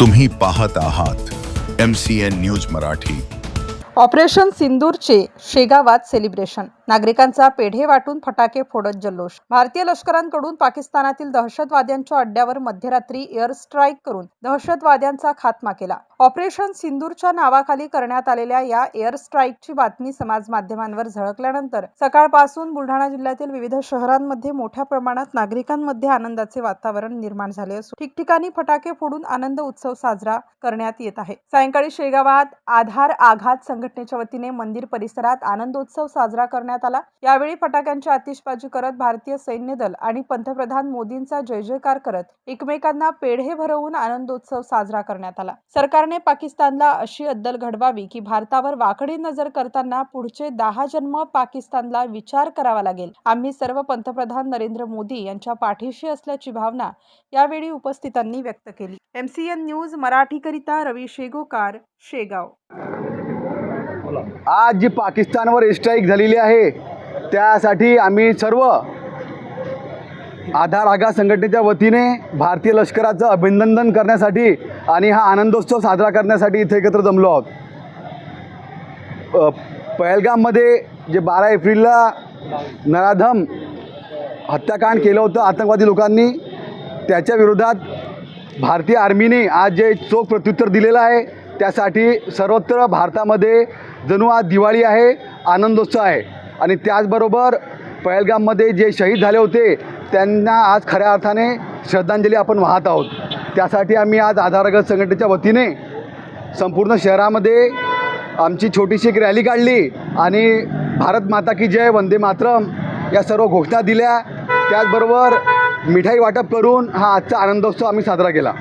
तुम्ही पाहत आहात M C N news Marathi. Operation सिंदूरचे शेगावात सेलिब्रेशन. नागरिकांचा पेढे वाटून फटाके फोडत जल्लोष. भारतीय लष्करांकडून पाकिस्तानातील दहशतवाद्यांच्या अड्ड्यावर मध्यरात्री एअर स्ट्राईक करून दहशतवाद्यांचा खात्मा केला. ऑपरेशन सिंदूरच्या नावाखाली करण्यात आलेल्या या एअर स्ट्राईकची बातमी समाज माध्यमांवर झळकल्यानंतर सकाळपासून बुलढाणा जिल्ह्यातील विविध शहरांमध्ये मोठ्या प्रमाणात नागरिकांमध्ये आनंदाचे वातावरण निर्माण झाले असून ठिकठिकाणी फटाके फोडून आनंद उत्सव साजरा करण्यात येत आहे. सायंकाळी शेगावात आधार आघात संघटनेच्या वतीने मंदिर परिसरात आनंदोत्सव साजरा करण्यात आला. यावेळी फटाक्यांची आतिषबाजी करत भारतीय सैन्य दल आणि पंतप्रधान मोदींचा जय जयकार करत एकमेकांना पेढे भरवून आनंदोत्सव साजरा करण्यात आला. सरकारने पाकिस्तानला अशी अद्दल घडवावी की भारतावर वाकडी नजर करताना पुढचे दहा जन्म पाकिस्तानला विचार करावा लागेल. आम्ही सर्व पंतप्रधान नरेंद्र मोदी यांच्या पाठीशी असल्याची भावना यावेळी उपस्थितांनी व्यक्त केली. एमसीएन न्यूज मराठीकरिता रवी शेगोकार शेगाव. आज जी पाकिस्तानवर स्ट्राईक झालेली आहे त्यासाठी आम्ही सर्व आधार आगा संघटनेच्या वतीने भारतीय लष्कराचं अभिनंदन करण्यासाठी आणि हा आनंदोत्सव साजरा करण्यासाठी इथे एकत्र जमलो आहोत. पहलगाममध्ये जे बारा एप्रिलला नराधम हत्याकांड केलं होतं आतंकवादी लोकांनी त्याच्या विरोधात भारतीय आर्मीने आज जे चोख प्रत्युत्तर दिलेलं आहे त्यासाठी सर्वत्र भारतामध्ये जणू आज दिवाळी आहे आनंदोत्सव आहे. आणि त्याचबरोबर पहलगाममध्ये जे शहीद झाले होते त्यांना आज खऱ्या अर्थाने श्रद्धांजली आपण वाहत आहोत. त्यासाठी आम्ही आज आधारगत संघटनेच्या वतीने संपूर्ण शहरामध्ये आमची छोटीशी एक रॅली काढली आणि भारत माता की जय वंदे मातरम या सर्व घोषणा दिल्या. त्याचबरोबर मिठाई वाटप करून हा आजचा आनंदोत्सव आम्ही साजरा केला.